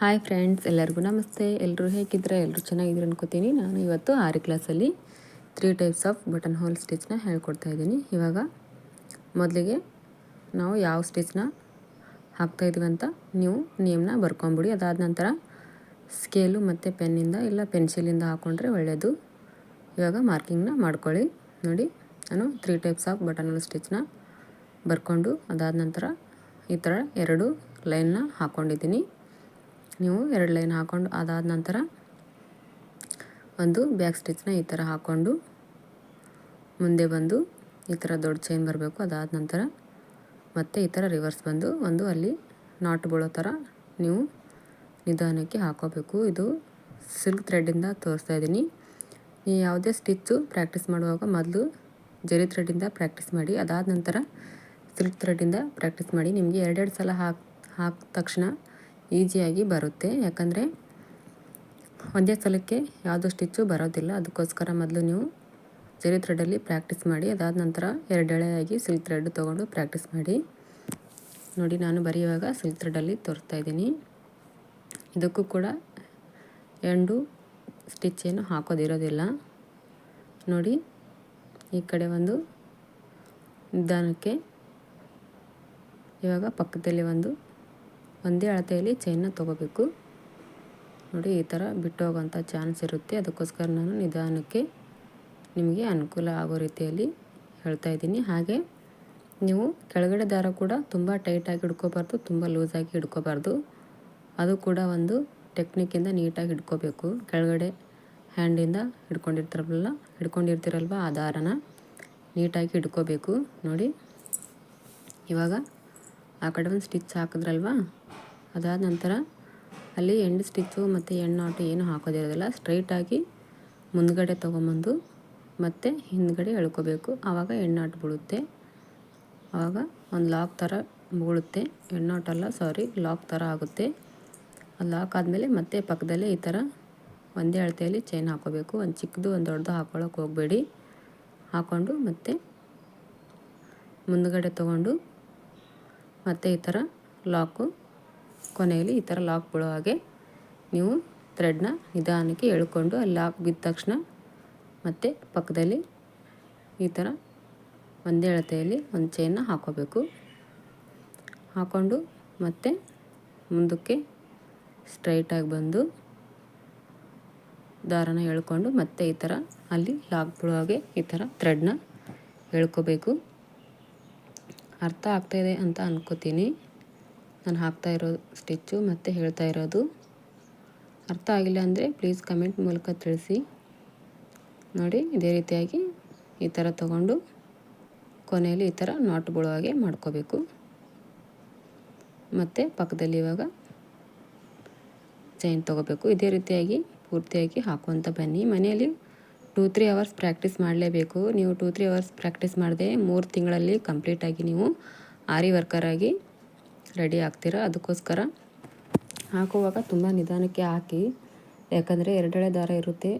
Hi friends ಎಲ್ಲರಿಗೂ ನಮಸ್ತೆ. ಎಲ್ಲರೂ ಹೇಗಿದ್ರೆ ಎಲ್ಲರೂ ಚೆನ್ನಾಗಿದ್ರು ಅನ್ಕೋತೀನಿ. ನಾನು ಇವತ್ತು ಆರು ಕ್ಲಾಸಲ್ಲಿ three types of button hole ಸ್ಟಿಚ್ನ ಹೇಳ್ಕೊಡ್ತಾ ಇದ್ದೀನಿ. ಇವಾಗ ಮೊದಲಿಗೆ ನಾವು ಯಾವ ಸ್ಟಿಚ್ನ ಹಾಕ್ತಾಯಿದ್ದೀವಿ ಅಂತ ನೀವು ನೇಮ್ನ ಬರ್ಕೊಂಬಿಡಿ. ಅದಾದ ನಂತರ ಸ್ಕೇಲು ಮತ್ತು ಪೆನ್ನಿಂದ ಇಲ್ಲ ಪೆನ್ಸಿಲಿಂದ ಹಾಕ್ಕೊಂಡ್ರೆ ಒಳ್ಳೆಯದು ಇವಾಗ ಮಾರ್ಕಿಂಗ್ನ ಮಾಡ್ಕೊಳ್ಳಿ. ನೋಡಿ, ನಾನು three types of button hole ಸ್ಟಿಚ್ನ ಬರ್ಕೊಂಡು ಅದಾದ ನಂತರ ಈ ಥರ ಎರಡು ಲೈನ್ನ ಹಾಕ್ಕೊಂಡಿದ್ದೀನಿ ನೀವು ಎರಡು ಲೈನ್ ಹಾಕ್ಕೊಂಡು ಅದಾದ ನಂತರ ಒಂದು ಬ್ಯಾಕ್ ಸ್ಟಿಚ್ನ ಈ ಥರ ಹಾಕ್ಕೊಂಡು ಮುಂದೆ ಬಂದು ಈ ಥರ ದೊಡ್ಡ ಚೈನ್ ಬರಬೇಕು. ಅದಾದ ನಂತರ ಮತ್ತೆ ಈ ಥರ ರಿವರ್ಸ್ ಬಂದು ಒಂದು ಅಲ್ಲಿ ನಾಟ್ ಬೀಳೋ ಥರ ನೀವು ನಿಧಾನಕ್ಕೆ ಹಾಕೋಬೇಕು. ಇದು ಸಿಲ್ಕ್ ಥ್ರೆಡ್ಡಿಂದ ತೋರಿಸ್ತಾ ಇದ್ದೀನಿ. ನೀವು ಯಾವುದೇ ಸ್ಟಿಚ್ಚು ಪ್ರಾಕ್ಟೀಸ್ ಮಾಡುವಾಗ ಮೊದಲು ಜರಿ ಥ್ರೆಡ್ಡಿಂದ ಪ್ರಾಕ್ಟೀಸ್ ಮಾಡಿ, ಅದಾದ ನಂತರ ಸಿಲ್ಕ್ ಥ್ರೆಡ್ಡಿಂದ ಪ್ರಾಕ್ಟೀಸ್ ಮಾಡಿ. ನಿಮಗೆ ಎರಡೆರಡು ಸಲ ಹಾಕಿ ಹಾಕಿದ ತಕ್ಷಣ ಈಸಿಯಾಗಿ ಬರುತ್ತೆ. ಯಾಕಂದರೆ ಒಂದೇ ಸಲಕ್ಕೆ ಯಾವುದೋ ಸ್ಟಿಚ್ಚು ಬರೋದಿಲ್ಲ. ಅದಕ್ಕೋಸ್ಕರ ಮೊದಲು ನೀವು ಜರಿ ಥ್ರೆಡಲ್ಲಿ ಪ್ರಾಕ್ಟೀಸ್ ಮಾಡಿ, ಅದಾದ ನಂತರ ಎರಡೆಳೆಯಾಗಿ ಸಿಲ್ಕ್ ಥ್ರೆಡ್ ತೊಗೊಂಡು ಪ್ರಾಕ್ಟೀಸ್ ಮಾಡಿ. ನೋಡಿ, ನಾನು ಬರೆಯುವಾಗ ಸಿಲ್ಕ್ ಥ್ರೆಡಲ್ಲಿ ತೋರಿಸ್ತಾ ಇದ್ದೀನಿ. ಇದಕ್ಕೂ ಕೂಡ ಎಂಡು ಸ್ಟಿಚ್ ಏನು ಹಾಕೋದಿರೋದಿಲ್ಲ. ನೋಡಿ, ಈ ಕಡೆ ಒಂದು ನಿಧಾನಕ್ಕೆ ಇವಾಗ ಪಕ್ಕದಲ್ಲಿ ಒಂದು ಒಂದೇ ಅಳತೆಯಲ್ಲಿ ಚೈನ್ನ ತೊಗೋಬೇಕು. ನೋಡಿ, ಈ ಥರ ಬಿಟ್ಟು ಹೋಗೋಂಥ ಚಾನ್ಸ್ ಇರುತ್ತೆ. ಅದಕ್ಕೋಸ್ಕರ ನಾನು ನಿಧಾನಕ್ಕೆ ನಿಮಗೆ ಅನುಕೂಲ ಆಗೋ ರೀತಿಯಲ್ಲಿ ಹೇಳ್ತಾ ಇದ್ದೀನಿ. ಹಾಗೆ ನೀವು ಕೆಳಗಡೆ ದಾರ ಕೂಡ ತುಂಬ ಟೈಟಾಗಿ ಹಿಡ್ಕೋಬಾರ್ದು, ತುಂಬ ಲೂಸಾಗಿ ಹಿಡ್ಕೋಬಾರ್ದು. ಅದು ಕೂಡ ಒಂದು ಟೆಕ್ನಿಕ್ಕಿಂದ ನೀಟಾಗಿ ಹಿಡ್ಕೋಬೇಕು. ಕೆಳಗಡೆ ಹ್ಯಾಂಡಿಂದ ಹಿಡ್ಕೊಂಡಿರ್ತಾರಲ್ಲ, ಹಿಡ್ಕೊಂಡಿರ್ತೀರಲ್ವ ಆ ದಾರನ ನೀಟಾಗಿ ಹಿಡ್ಕೋಬೇಕು. ನೋಡಿ, ಇವಾಗ ಆ ಕಡೆ ಒಂದು ಸ್ಟಿಚ್ ಹಾಕಿದ್ರಲ್ವ? ಅದಾದ ನಂತರ ಅಲ್ಲಿ ಎಂಡ್ ಸ್ಟಿಚ್ಚು ಮತ್ತು ಎಣ್ಣಾಟು ಏನು ಹಾಕೋದಿರೋದಿಲ್ಲ ಸ್ಟ್ರೈಟಾಗಿ ಮುಂದ್ಗಡೆ ತೊಗೊಂಬಂದು ಮತ್ತು ಹಿಂದ್ಗಡೆ ಎಳ್ಕೋಬೇಕು. ಆವಾಗ ಎಣ್ಣಾಟು ಬೀಳುತ್ತೆ. ಆವಾಗ ಒಂದು ಲಾಕ್ ಥರ ಬೀಳುತ್ತೆ. ಎಣ್ಣಾಟಲ್ಲ ಸಾರಿ ಲಾಕ್ ಥರ ಆಗುತ್ತೆ. ಅದು ಲಾಕ್ ಆದಮೇಲೆ ಮತ್ತೆ ಪಕ್ಕದಲ್ಲೇ ಈ ಥರ ಒಂದೇ ಅಳತೆಯಲ್ಲಿ ಚೈನ್ ಹಾಕೋಬೇಕು. ಒಂದು ಚಿಕ್ಕದು, ಒಂದು ದೊಡ್ಡದು ಹಾಕೊಳ್ಳೋಕೆ ಹೋಗಬೇಡಿ. ಹಾಕ್ಕೊಂಡು ಮತ್ತೆ ಮುಂದ್ಗಡೆ ತೊಗೊಂಡು ಮತ್ತು ಈ ಥರ ಲಾಕು ಕೊನೆಯಲ್ಲಿ ಈ ಥರ ಲಾಕ್ ಬಿಡೋ ಹಾಗೆ ನೀವು ಥ್ರೆಡ್ನ ನಿಧಾನಕ್ಕೆ ಎಳ್ಕೊಂಡು ಅಲ್ಲಿ ಲಾಕ್ ಬಿದ್ದ ತಕ್ಷಣ ಮತ್ತು ಪಕ್ಕದಲ್ಲಿ ಈ ಥರ ಒಂದೇ ಅಳತೆಯಲ್ಲಿ ಒಂದು ಚೈನ್ನ ಹಾಕೋಬೇಕು. ಹಾಕ್ಕೊಂಡು ಮತ್ತೆ ಮುಂದಕ್ಕೆ ಸ್ಟ್ರೈಟಾಗಿ ಬಂದು ದಾರನ ಎಳ್ಕೊಂಡು ಮತ್ತೆ ಈ ಥರ ಅಲ್ಲಿ ಲಾಕ್ ಬಿಡೋ ಹಾಗೆ ಈ ಥರ ಥ್ರೆಡ್ನ ಎಳ್ಕೋಬೇಕು. ಅರ್ಥ ಆಗ್ತಾಯಿದೆ ಅಂತ ಅನ್ಕೋತೀನಿ. ನಾನು ಹಾಕ್ತಾ ಇರೋ ಸ್ಟಿಚ್ಚು ಮತ್ತು ಹೇಳ್ತಾ ಇರೋದು. ಅರ್ಥ ಆಗಿಲ್ಲ ಅಂದರೆ ಪ್ಲೀಸ್ ಕಮೆಂಟ್ ಮೂಲಕ ತಿಳಿಸಿ. ನೋಡಿ, ಇದೇ ರೀತಿಯಾಗಿ ಈ ಥರ ತಗೊಂಡು ಕೊನೆಯಲ್ಲಿ ಈ ಥರ ನಾಟ್ಗಳು ಹಾಗೆ ಮಾಡ್ಕೋಬೇಕು. ಮತ್ತು ಪಕ್ಕದಲ್ಲಿ ಇವಾಗ ಚೈನ್ ತೊಗೋಬೇಕು. ಇದೇ ರೀತಿಯಾಗಿ ಪೂರ್ತಿಯಾಗಿ ಹಾಕುವಂತ ಬನ್ನಿ. ಮನೆಯಲ್ಲಿ ಟೂ, ತ್ರೀ ಅವರ್ಸ್ ಪ್ರಾಕ್ಟೀಸ್ ಮಾಡಲೇಬೇಕು. ನೀವು ಟೂ, ತ್ರೀ ಅವರ್ಸ್ ಪ್ರಾಕ್ಟೀಸ್ ಮಾಡದೆ ಮೂರು ತಿಂಗಳಲ್ಲಿ ಕಂಪ್ಲೀಟಾಗಿ ನೀವು ಆರಿ ವರ್ಕರಾಗಿ ರೆಡಿ ಆಗ್ತೀರಾ? ಅದಕ್ಕೋಸ್ಕರ ಹಾಕುವಾಗ ತುಂಬ ನಿಧಾನಕ್ಕೆ ಹಾಕಿ. ಯಾಕಂದರೆ ಎರಡೆಳೆ ದಾರ ಇರುತ್ತೆ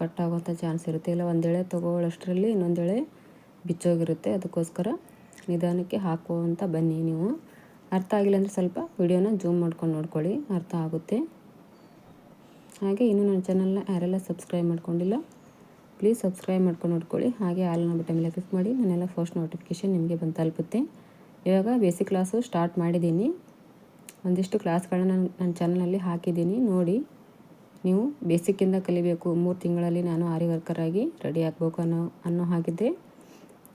ಕಟ್ ಆಗುವಂಥ ಚಾನ್ಸ್ ಇರುತ್ತೆ. ಇಲ್ಲ, ಒಂದೆಳೆ ತೊಗೊಳ್ಳೋಷ್ಟರಲ್ಲಿ ಇನ್ನೊಂದೆಳೆ ಬಿಚ್ಚೋಗಿರುತ್ತೆ. ಅದಕ್ಕೋಸ್ಕರ ನಿಧಾನಕ್ಕೆ ಹಾಕುವಂಥ ಬನ್ನಿ ನೀವು. ಅರ್ಥ ಆಗಿಲ್ಲ ಅಂದರೆ ಸ್ವಲ್ಪ ವಿಡಿಯೋನ ಜೂಮ್ ಮಾಡ್ಕೊಂಡು ನೋಡ್ಕೊಳ್ಳಿ. ಅರ್ಥ ಆಗುತ್ತೆ. ಹಾಗೆ ಇನ್ನೂ ನನ್ನ ಚಾನಲ್ನ ಯಾರೆಲ್ಲ ಸಬ್ಸ್ಕ್ರೈಬ್ ಮಾಡ್ಕೊಂಡಿಲ್ಲ, ಪ್ಲೀಸ್ ಸಬ್ಸ್ಕ್ರೈಬ್ ಮಾಡ್ಕೊಂಡು ನೋಡ್ಕೊಳ್ಳಿ. ಹಾಗೆ ಆಲ್ನ ಬಟನ್ ಮೇಲೆ ಕ್ಲಿಕ್ ಮಾಡಿ, ನನ್ನೆಲ್ಲ ಫಸ್ಟ್ ನೋಟಿಫಿಕೇಷನ್ ನಿಮಗೆ ಬಂದು ತಲುಪುತ್ತೆ. ಇವಾಗ ಬೇಸಿಕ್ ಕ್ಲಾಸು ಸ್ಟಾರ್ಟ್ ಮಾಡಿದ್ದೀನಿ. ಒಂದಿಷ್ಟು ಕ್ಲಾಸ್ಗಳನ್ನ ನಾನು ನನ್ನ ಚಾನಲಲ್ಲಿ ಹಾಕಿದ್ದೀನಿ. ನೋಡಿ, ನೀವು ಬೇಸಿಕ್ಕಿಂದ ಕಲಿಬೇಕು. ಮೂರು ತಿಂಗಳಲ್ಲಿ ನಾನು ಆರಿ ವರ್ಕರಾಗಿ ರೆಡಿ ಆಗಬೇಕು ಅನ್ನೋ ಅನ್ನೋ ಹಾಗಿದ್ದೆ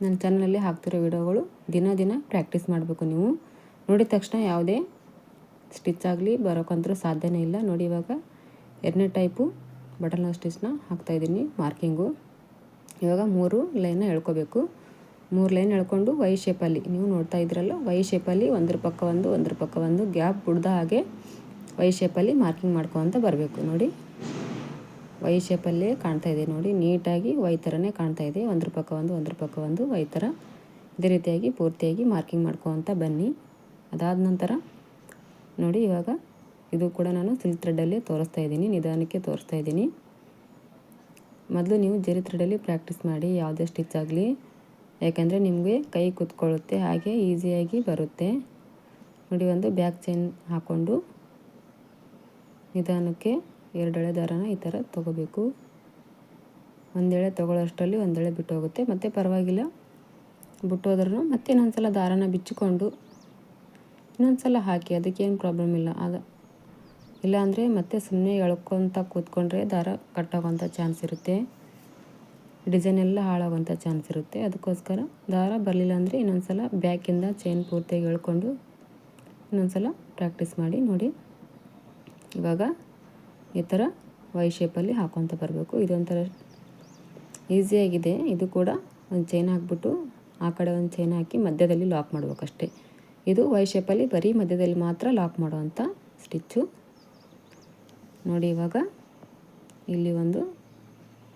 ನನ್ನ ಚಾನಲಲ್ಲಿ ಹಾಕ್ತಿರೋ ವಿಡಿಯೋಗಳು ದಿನ ದಿನ ಪ್ರಾಕ್ಟೀಸ್ ಮಾಡಬೇಕು ನೀವು. ನೋಡಿದ ತಕ್ಷಣ ಯಾವುದೇ ಸ್ಟಿಚ್ ಆಗಲಿ ಬರೋಕ್ಕಂತೂ ಸಾಧ್ಯನೇ ಇಲ್ಲ. ನೋಡಿ ಇವಾಗ ಎರಡನೇ ಟೈಪು ಬಟನ್ ಸ್ಟಿಚ್ನ ಹಾಕ್ತಾಯಿದ್ದೀನಿ ಮಾರ್ಕಿಂಗು. ಇವಾಗ ಮೂರು ಲೈನ ಎಳ್ಕೋಬೇಕು. ಮೂರು ಲೈನ್ ಎಳ್ಕೊಂಡು ವೈ ಶೇಪಲ್ಲಿ ನೀವು ನೋಡ್ತಾ ಇದ್ರಲ್ಲ, ವೈ ಶೇಪಲ್ಲಿ ಒಂದ್ರ ಪಕ್ಕ ಒಂದು, ಒಂದ್ರ ಪಕ್ಕ ಒಂದು ಗ್ಯಾಪ್ ಬಿಡ್ದ ಹಾಗೆ ವೈ ಶೇಪಲ್ಲಿ ಮಾರ್ಕಿಂಗ್ ಮಾಡ್ಕೊತ ಬರಬೇಕು. ನೋಡಿ. ವೈ ಶೇಪಲ್ಲೇ ಕಾಣ್ತಾ ಇದೆ ನೋಡಿ. ನೀಟಾಗಿ ವೈ ಥರನೇ ಕಾಣ್ತಾ ಇದೆ. ಒಂದ್ರ ಪಕ್ಕ ಒಂದು, ಒಂದ್ರ ಪಕ್ಕ ಒಂದು ವೈ ಥರ ಇದೇ ರೀತಿಯಾಗಿ ಪೂರ್ತಿಯಾಗಿ ಮಾರ್ಕಿಂಗ್ ಮಾಡ್ಕೊತ ಬನ್ನಿ. ಅದಾದ ನಂತರ ನೋಡಿ ಇವಾಗ ಇದು ಕೂಡ ನಾನು ಸಿಲ್ಕ್ ಥ್ರೆಡ್ಡಲ್ಲಿ ತೋರಿಸ್ತಾ ಇದ್ದೀನಿ. ನಿಧಾನಕ್ಕೆ ತೋರಿಸ್ತಾ ಇದ್ದೀನಿ. ಮೊದಲು ನೀವು ಜರಿ ಥ್ರೆಡಲ್ಲಿ ಪ್ರಾಕ್ಟೀಸ್ ಮಾಡಿ, ಯಾವುದೇ ಸ್ಟಿಚ್ ಆಗಲಿ ಯಾಕೆಂದರೆ ನಿಮಗೆ ಕೈ ಕುತ್ಕೊಳ್ಳುತ್ತೆ, ಹಾಗೆ ಈಸಿಯಾಗಿ ಬರುತ್ತೆ. ನೋಡಿ, ಒಂದು ಬ್ಯಾಕ್ ಚೈನ್ ಹಾಕ್ಕೊಂಡು ನಿಧಾನಕ್ಕೆ ಎರಡೆಳೆ ದಾರನ ಈ ಥರ ತೊಗೋಬೇಕು. ಒಂದೆಳೆ ತೊಗೊಳ್ಳೋಷ್ಟರಲ್ಲಿ ಒಂದೆಳೆ ಬಿಟ್ಟು ಹೋಗುತ್ತೆ ಮತ್ತು ಪರವಾಗಿಲ್ಲ ಬಿಟ್ಟೋದ್ರೂ ಮತ್ತೆ ಇನ್ನೊಂದು ಸಲ ದಾರನ ಬಿಚ್ಚಿಕೊಂಡು ಇನ್ನೊಂದು ಸಲ ಹಾಕಿ, ಅದಕ್ಕೇನು ಪ್ರಾಬ್ಲಮ್ ಇಲ್ಲ. ಆಗ ಇಲ್ಲಾಂದರೆ ಮತ್ತೆ ಸುಮ್ಮನೆ ಎಳ್ಕೊತ ಕೂತ್ಕೊಂಡ್ರೆ ದಾರ ಕಟ್ಟಾಗೋಂಥ ಚಾನ್ಸ್ ಇರುತ್ತೆ. ಡಿಸೈನ್ ಎಲ್ಲ ಹಾಳಾಗುವಂಥ ಚಾನ್ಸ್ ಇರುತ್ತೆ. ಅದಕ್ಕೋಸ್ಕರ ದಾರ ಬರಲಿಲ್ಲ ಅಂದರೆ ಇನ್ನೊಂದು ಸಲ ಬ್ಯಾಕಿಂದ ಚೈನ್ ಪೂರ್ತಿಯಾಗಿ ಎಳ್ಕೊಂಡು ಇನ್ನೊಂದು ಸಲ ಪ್ರಾಕ್ಟೀಸ್ ಮಾಡಿ ನೋಡಿ. ಇವಾಗ ಈ ಥರ ವೈ ಶೇಪಲ್ಲಿ ಹಾಕೊತ ಬರಬೇಕು. ಇದೊಂಥರ ಈಸಿಯಾಗಿದೆ ಇದು ಕೂಡ ಒಂದು ಚೈನ್ ಹಾಕ್ಬಿಟ್ಟು ಆ ಕಡೆ ಒಂದು ಚೈನ್ ಹಾಕಿ ಮಧ್ಯದಲ್ಲಿ ಲಾಕ್ ಮಾಡಬೇಕಷ್ಟೆ. ಇದು ವೈ ಶೇಪಲ್ಲಿ ಬರೀ ಮಧ್ಯದಲ್ಲಿ ಮಾತ್ರ ಲಾಕ್ ಮಾಡುವಂಥ ಸ್ಟಿಚ್ಚು ನೋಡಿ ಇವಾಗ ಇಲ್ಲಿ ಒಂದು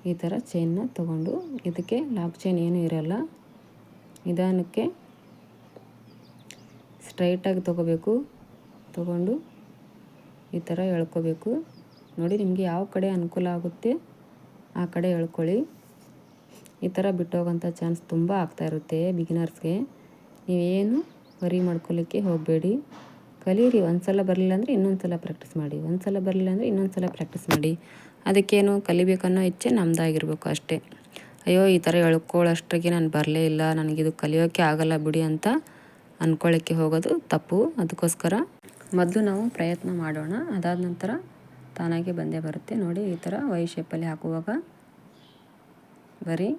ಈ ಥರ ಚೈನ್ನ ತಗೊಂಡು ಇದಕ್ಕೆ ಲಾಕ್ ಚೈನ್ ಏನೂ ಇರೋಲ್ಲ. ನಿಧಾನಕ್ಕೆ ಸ್ಟ್ರೈಟಾಗಿ ತೊಗೋಬೇಕು. ತಗೊಂಡು ಈ ಥರ ಎಳ್ಕೋಬೇಕು. ನೋಡಿ ನಿಮಗೆ ಯಾವ ಕಡೆ ಅನುಕೂಲ ಆಗುತ್ತೆ ಆ ಕಡೆ ಎಳ್ಕೊಳ್ಳಿ. ಈ ಥರ ಬಿಟ್ಟೋಗೋಂಥ ಚಾನ್ಸ್ ತುಂಬ ಆಗ್ತಾ ಇರುತ್ತೆ ಬಿಗಿನರ್ಸ್ಗೆ ನೀವೇನು ವರಿ ಮಾಡ್ಕೊಳ್ಳಿಕ್ಕೆ ಹೋಗಬೇಡಿ. ಕಲೀರಿ ಒಂದು ಸಲ ಬರಲಿಲ್ಲ ಅಂದರೆ ಇನ್ನೊಂದು ಸಲ ಪ್ರಾಕ್ಟೀಸ್ ಮಾಡಿ. ಒಂದು ಸಲ ಬರಲಿಲ್ಲ ಅಂದರೆ ಇನ್ನೊಂದು ಸಲ ಪ್ರಾಕ್ಟೀಸ್ ಮಾಡಿ. ಅದಕ್ಕೇನು ಕಲಿಬೇಕನ್ನೋ ಇಚ್ಛೆ ನಮ್ಮದಾಗಿರ್ಬೇಕು ಅಷ್ಟೇ. ಅಯ್ಯೋ, ಈ ಥರ ಎಳ್ಕೊಳ್ಳೋಷ್ಟ್ರಿಗೆ ನಾನು ಬರಲೇ ಇಲ್ಲ. ನನಗಿದು ಕಲಿಯೋಕ್ಕೆ ಆಗಲ್ಲ ಬಿಡಿ ಅಂತ ಅಂದ್ಕೊಳ್ಳೋಕ್ಕೆ ಹೋಗೋದು ತಪ್ಪು. ಅದಕ್ಕೋಸ್ಕರ ಮೊದಲು ನಾವು ಪ್ರಯತ್ನ ಮಾಡೋಣ. ಅದಾದ ನಂತರ ತಾನಾಗೆ ಬಂದೇ ಬರುತ್ತೆ. ನೋಡಿ, ಈ ಥರ ವೈ ಶೇಪಲ್ಲಿ ಹಾಕುವಾಗ ಬರೀ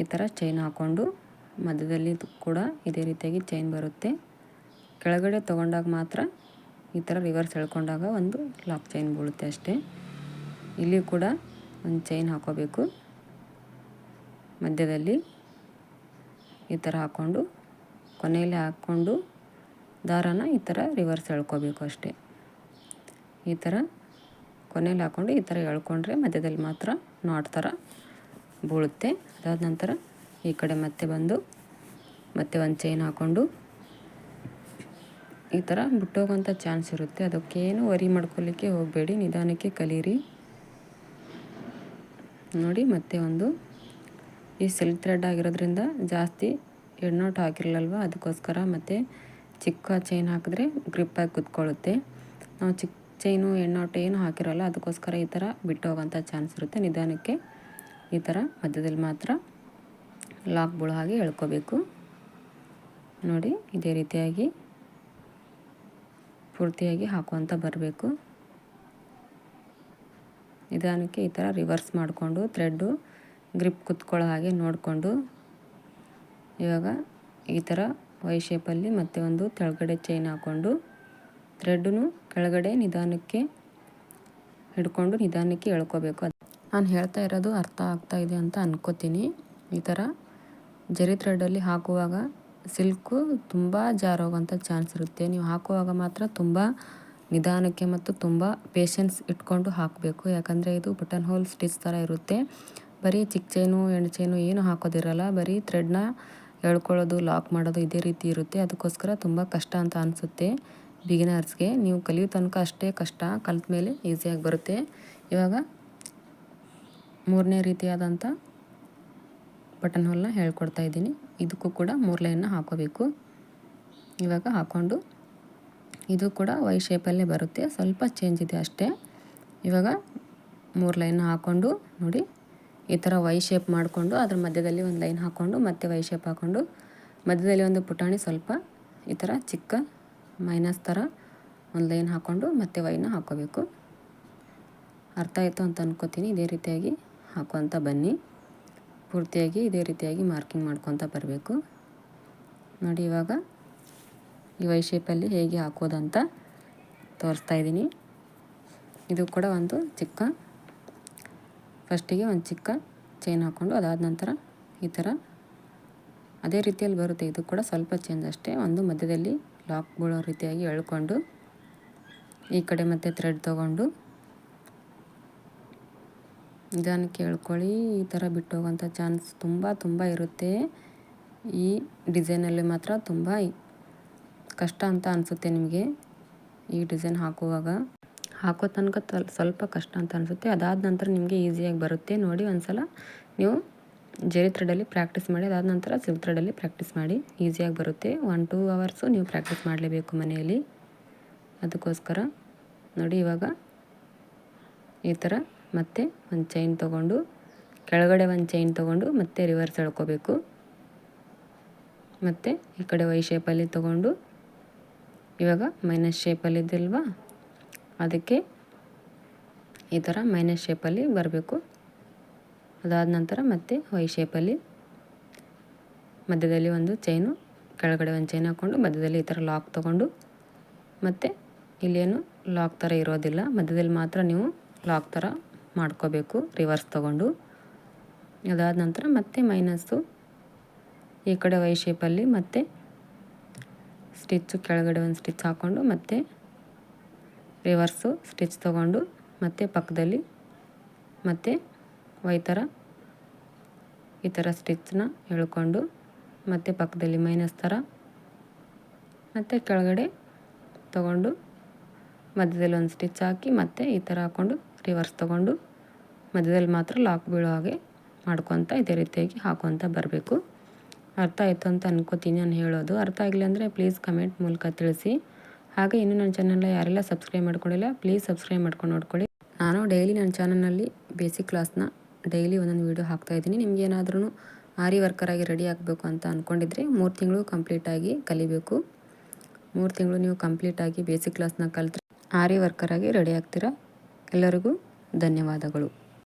ಈ ಥರ ಚೈನ್ ಹಾಕ್ಕೊಂಡು ಮಧ್ಯದಲ್ಲಿ ಕೂಡ ಇದೇ ರೀತಿಯಾಗಿ ಚೈನ್ ಬರುತ್ತೆ. ಕೆಳಗಡೆ ತೊಗೊಂಡಾಗ ಮಾತ್ರ ಈ ಥರ ರಿವರ್ಸ್ ಎಳ್ಕೊಂಡಾಗ ಒಂದು ಲಾಕ್ ಚೈನ್ ಬೀಳುತ್ತೆ ಅಷ್ಟೇ. ಇಲ್ಲಿ ಕೂಡ ಒಂದು ಚೈನ್ ಹಾಕೋಬೇಕು. ಮಧ್ಯದಲ್ಲಿ ಈ ಥರ ಹಾಕ್ಕೊಂಡು, ಕೊನೆಯಲ್ಲಿ ಹಾಕ್ಕೊಂಡು ದಾರಾನ ಈ ಥರ ರಿವರ್ಸ್ ಎಳ್ಕೋಬೇಕು ಅಷ್ಟೇ. ಈ ಥರ ಕೊನೆಯಲ್ಲಿ ಹಾಕ್ಕೊಂಡು ಈ ಥರ ಎಳ್ಕೊಂಡ್ರೆ ಮಧ್ಯದಲ್ಲಿ ಮಾತ್ರ ನಾಟ್ ಥರ ಬೀಳುತ್ತೆ. ಅದಾದ ನಂತರ ಈ ಕಡೆ ಮತ್ತೆ ಬಂದು, ಮತ್ತೆ ಒಂದು ಚೈನ್ ಹಾಕ್ಕೊಂಡು ಈ ಥರ ಬಿಟ್ಟೋಗೋಂಥ ಚಾನ್ಸ್ ಇರುತ್ತೆ. ಅದಕ್ಕೇನು ವರಿ ಮಾಡ್ಕೊಳ್ಳಿಕ್ಕೆ ಹೋಗಬೇಡಿ. ನಿಧಾನಕ್ಕೆ ಕಲೀರಿ. ನೋಡಿ, ಮತ್ತೆ ಒಂದು ಈ ಸಿಲ್ಕ್ ಥ್ರೆಡ್ ಆಗಿರೋದ್ರಿಂದ ಜಾಸ್ತಿ ಎಣ್ಣೋಟ್ ಹಾಕಿರಲ್ಲಲ್ವ ಅದಕ್ಕೋಸ್ಕರ ಮತ್ತು ಚಿಕ್ಕ ಚೈನ್ ಹಾಕಿದ್ರೆ ಗ್ರಿಪ್ಪಾಗಿ ಕುತ್ಕೊಳ್ಳುತ್ತೆ. ನಾವು ಚಿಕ್ಕ ಚೈನು ಎಣ್ಣೋಟ್ ಏನು ಹಾಕಿರೋಲ್ಲ, ಅದಕ್ಕೋಸ್ಕರ ಈ ಥರ ಬಿಟ್ಟು ಚಾನ್ಸ್ ಇರುತ್ತೆ. ನಿಧಾನಕ್ಕೆ ಈ ಥರ ಮಧ್ಯದಲ್ಲಿ ಮಾತ್ರ ಲಾಕ್ ಬೀಳೋ ಹಾಗೆ ಎಳ್ಕೋಬೇಕು. ನೋಡಿ, ಇದೇ ರೀತಿಯಾಗಿ ಪೂರ್ತಿಯಾಗಿ ಹಾಕುವಂಥ ಬರಬೇಕು. ನಿಧಾನಕ್ಕೆ ಈ ಥರ ರಿವರ್ಸ್ ಮಾಡಿಕೊಂಡು ಥ್ರೆಡ್ಡು ಗ್ರಿಪ್ ಕುತ್ಕೊಳ್ಳೋ ಹಾಗೆ ನೋಡಿಕೊಂಡು ಇವಾಗ ಈ ಥರ ವೈ ಶೇಪಲ್ಲಿ ಮತ್ತೆ ಒಂದು ತೆಳಗಡೆ ಚೈನ್ ಹಾಕ್ಕೊಂಡು ಥ್ರೆಡ್ಡನ್ನು ಕೆಳಗಡೆ ನಿಧಾನಕ್ಕೆ ಹಿಡ್ಕೊಂಡು ನಿಧಾನಕ್ಕೆ ಎಳ್ಕೋಬೇಕು. ನಾನು ಹೇಳ್ತಾ ಇರೋದು ಅರ್ಥ ಆಗ್ತಾ ಇದೆ ಅಂತ ಅನ್ಕೋತೀನಿ. ಈ ಥರ ಜರಿ ಥ್ರೆಡಲ್ಲಿ ಹಾಕುವಾಗ ಸಿಲ್ಕು ತುಂಬ ಜಾರೋಗೋಂಥ ಚಾನ್ಸ್ ಇರುತ್ತೆ. ನೀವು ಹಾಕುವಾಗ ಮಾತ್ರ ತುಂಬ ನಿಧಾನಕ್ಕೆ ಮತ್ತು ತುಂಬ ಪೇಷನ್ಸ್ ಇಟ್ಕೊಂಡು ಹಾಕಬೇಕು. ಯಾಕಂದರೆ ಇದು ಬಟನ್ ಹೋಲ್ ಸ್ಟಿಚ್ ಥರ ಇರುತ್ತೆ. ಬರೀ ಚಿಕ್ಕ ಚೈನು ಎಣ್ಣೆ ಚೈನು ಏನು ಹಾಕೋದಿರಲ್ಲ. ಬರೀ ಥ್ರೆಡ್ನ ಎಳ್ಕೊಳ್ಳೋದು ಲಾಕ್ ಮಾಡೋದು ಇದೇ ರೀತಿ ಇರುತ್ತೆ. ಅದಕ್ಕೋಸ್ಕರ ತುಂಬ ಕಷ್ಟ ಅಂತ ಅನಿಸುತ್ತೆ ಬಿಗಿನರ್ಸ್ಗೆ ನೀವು ಕಲಿಯೋ ತನಕ ಅಷ್ಟೇ ಕಷ್ಟ, ಕಲಿತ ಮೇಲೆ ಈಸಿಯಾಗಿ ಬರುತ್ತೆ. ಇವಾಗ ಮೂರನೇ ರೀತಿಯಾದಂಥ ಬಟನ್ ಹೋಲ್ನ ಹೇಳ್ಕೊಡ್ತಾ ಇದ್ದೀನಿ. ಇದಕ್ಕೂ ಕೂಡ ಮೂರು ಹಾಕೋಬೇಕು. ಇವಾಗ ಹಾಕ್ಕೊಂಡು ಇದು ಕೂಡ ವೈ ಶೇಪಲ್ಲೇ ಬರುತ್ತೆ. ಸ್ವಲ್ಪ ಚೇಂಜ್ ಇದೆ ಅಷ್ಟೇ. ಇವಾಗ ಮೂರು ಲೈನ್ ಹಾಕ್ಕೊಂಡು ನೋಡಿ. ಈ ಥರ ವೈ ಶೇಪ್ ಮಾಡಿಕೊಂಡು ಅದ್ರ ಮಧ್ಯದಲ್ಲಿ ಒಂದು ಲೈನ್ ಹಾಕ್ಕೊಂಡು ಮತ್ತೆ ವೈ ಶೇಪ್ ಹಾಕ್ಕೊಂಡು ಮಧ್ಯದಲ್ಲಿ ಒಂದು ಪುಟಾಣಿ ಸ್ವಲ್ಪ ಈ ಥರ ಚಿಕ್ಕ ಮೈನಸ್ ಥರ ಒಂದು ಲೈನ್ ಹಾಕ್ಕೊಂಡು ಮತ್ತೆ ವೈನ ಹಾಕೋಬೇಕು. ಅರ್ಥ ಆಯಿತು ಅಂತ ಅನ್ಕೋತೀನಿ. ಇದೇ ರೀತಿಯಾಗಿ ಹಾಕೋಂತ ಬನ್ನಿ. ಪೂರ್ತಿಯಾಗಿ ಇದೇ ರೀತಿಯಾಗಿ ಮಾರ್ಕಿಂಗ್ ಮಾಡ್ಕೊತ ಬರಬೇಕು. ನೋಡಿ ಇವಾಗ ಈ ವೈ ಶೇಪಲ್ಲಿ ಹೇಗೆ ಹಾಕೋದಂತ ತೋರಿಸ್ತಾ ಇದ್ದೀನಿ. ಇದು ಕೂಡ ಒಂದು ಚಿಕ್ಕ ಫಸ್ಟಿಗೆ ಒಂದು ಚಿಕ್ಕ ಚೈನ್ ಹಾಕ್ಕೊಂಡು ಅದಾದ ನಂತರ ಈ ಥರ ಅದೇ ರೀತಿಯಲ್ಲಿ ಬರುತ್ತೆ. ಇದು ಕೂಡ ಸ್ವಲ್ಪ ಚೇಂಜ್ ಅಷ್ಟೇ. ಒಂದು ಮಧ್ಯದಲ್ಲಿ ಲಾಕ್ ಬೀಳೋ ರೀತಿಯಾಗಿ ಎಳ್ಕೊಂಡು ಈ ಕಡೆ ಮತ್ತೆ ಥ್ರೆಡ್ ತೊಗೊಂಡು ನಿಧಾನಕ್ಕೆ ಎಳ್ಕೊಳ್ಳಿ. ಈ ಥರ ಬಿಟ್ಟು ಹೋಗೋಂಥ ಚಾನ್ಸ್ ತುಂಬ ತುಂಬ ಇರುತ್ತೆ. ಈ ಡಿಸೈನಲ್ಲಿ ಮಾತ್ರ ತುಂಬ ಕಷ್ಟ ಅಂತ ಅನಿಸುತ್ತೆ ನಿಮಗೆ? ಈ ಡಿಸೈನ್ ಹಾಕುವಾಗ? ಹಾಕೋ ತನಕ ಸ್ವಲ್ಪ ಕಷ್ಟ ಅಂತ ಅನಿಸುತ್ತೆ. ಅದಾದ ನಂತರ ನಿಮಗೆ ಈಸಿಯಾಗಿ ಬರುತ್ತೆ. ನೋಡಿ ಒಂದು ಸಲ ನೀವು ಜೆರಿ ಥ್ರೆಡಲ್ಲಿ ಪ್ರಾಕ್ಟೀಸ್ ಮಾಡಿ, ಅದಾದ ನಂತರ ಸಿಲ್ಕ್ ಥ್ರೆಡಲ್ಲಿ ಪ್ರಾಕ್ಟೀಸ್ ಮಾಡಿ ಈಸಿಯಾಗಿ ಬರುತ್ತೆ. ಒನ್ ಟೂ ಅವರ್ಸು ನೀವು ಪ್ರಾಕ್ಟೀಸ್ ಮಾಡಲೇಬೇಕು ಮನೆಯಲ್ಲಿ. ಅದಕ್ಕೋಸ್ಕರ ನೋಡಿ ಇವಾಗ ಈ ಥರ ಮತ್ತೆ ಒಂದು ಚೈನ್ ತೊಗೊಂಡು, ಕೆಳಗಡೆ ಒಂದು ಚೈನ್ ತೊಗೊಂಡು ಮತ್ತೆ ರಿವರ್ಸ್ ಎಳ್ಕೋಬೇಕು. ಮತ್ತು ಈ ಕಡೆ ವೈ ಶೇಪಲ್ಲಿ ತೊಗೊಂಡು ಇವಾಗ ಮೈನಸ್ ಶೇಪಲ್ಲಿದ್ದಿಲ್ವಾ ಅದಕ್ಕೆ ಈ ಥರ ಮೈನಸ್ ಶೇಪಲ್ಲಿ ಬರಬೇಕು. ಅದಾದ ನಂತರ ಮತ್ತೆ ವೈ ಶೇಪಲ್ಲಿ ಮಧ್ಯದಲ್ಲಿ ಒಂದು ಚೈನು ಕೆಳಗಡೆ ಒಂದು ಚೈನ್ ಹಾಕ್ಕೊಂಡು ಮಧ್ಯದಲ್ಲಿ ಈ ಥರ ಲಾಕ್ ತೊಗೊಂಡು ಮತ್ತು ಇಲ್ಲೇನು ಲಾಕ್ ಥರ ಇರೋದಿಲ್ಲ. ಮಧ್ಯದಲ್ಲಿ ಮಾತ್ರ ನೀವು ಲಾಕ್ ಥರ ಮಾಡ್ಕೋಬೇಕು ರಿವರ್ಸ್ ತೊಗೊಂಡು. ಅದಾದ ನಂತರ ಮತ್ತೆ ಮೈನಸ್ಸು ಈ ಕಡೆ ವೈ ಶೇಪಲ್ಲಿ ಮತ್ತೆ ಸ್ಟಿಚ್ಚು ಕೆಳಗಡೆ ಒಂದು ಸ್ಟಿಚ್ ಹಾಕ್ಕೊಂಡು ಮತ್ತೆ ರಿವರ್ಸು ಸ್ಟಿಚ್ ತೊಗೊಂಡು ಮತ್ತೆ ಪಕ್ಕದಲ್ಲಿ ಮತ್ತೆ ವೈ ಥರ ಈ ಥರ ಸ್ಟಿಚ್ನ ಎಳ್ಕೊಂಡು ಮತ್ತೆ ಪಕ್ಕದಲ್ಲಿ ಮೈನಸ್ ಥರ ಮತ್ತು ಕೆಳಗಡೆ ತಗೊಂಡು ಮಧ್ಯದಲ್ಲಿ ಒಂದು ಸ್ಟಿಚ್ ಹಾಕಿ ಮತ್ತೆ ಈ ಥರ ಹಾಕ್ಕೊಂಡು ರಿವರ್ಸ್ ತೊಗೊಂಡು ಮಧ್ಯದಲ್ಲಿ ಮಾತ್ರ ಲಾಕ್ ಬೀಳೋ ಹಾಗೆ ಮಾಡ್ಕೊತ ಇದೇ ರೀತಿಯಾಗಿ ಹಾಕೊತ ಬರಬೇಕು. ಅರ್ಥ ಆಯಿತು ಅಂತ ಅನ್ಕೋತೀನಿ ನಾನು ಹೇಳೋದು. ಅರ್ಥ ಆಗಿಲ್ಲ ಅಂದರೆ ಪ್ಲೀಸ್ ಕಮೆಂಟ್ ಮೂಲಕ ತಿಳಿಸಿ. ಹಾಗೆ ಇನ್ನೂ ನನ್ನ ಚಾನಲ್ನ ಯಾರೆಲ್ಲ ಸಬ್ಸ್ಕ್ರೈಬ್ ಮಾಡ್ಕೊಂಡಿಲ್ಲ ಪ್ಲೀಸ್ ಸಬ್ಸ್ಕ್ರೈಬ್ ಮಾಡ್ಕೊಂಡು ನೋಡ್ಕೊಳ್ಳಿ. ನಾನು ಡೈಲಿ ನನ್ನ ಚಾನಲ್ನಲ್ಲಿ ಬೇಸಿಕ್ ಕ್ಲಾಸ್ನ ಡೈಲಿ ಒಂದೊಂದು ವೀಡಿಯೋ ಹಾಕ್ತಾಯಿದ್ದೀನಿ ನಿಮ್ಗೆ ಏನಾದ್ರೂ ಆರಿ ವರ್ಕರಾಗಿ ರೆಡಿ ಆಗಬೇಕು ಅಂತ ಅಂದ್ಕೊಂಡಿದ್ರೆ ಮೂರು ತಿಂಗಳು ಕಂಪ್ಲೀಟಾಗಿ ಕಲಿಬೇಕು. ಮೂರು ತಿಂಗಳು ನೀವು ಕಂಪ್ಲೀಟಾಗಿ ಬೇಸಿಕ್ ಕ್ಲಾಸ್ನ ಕಲಿತ್ರೆ ಆರಿ ವರ್ಕರಾಗಿ ರೆಡಿ ಆಗ್ತೀರಾ? ಎಲ್ಲರಿಗೂ ಧನ್ಯವಾದಗಳು.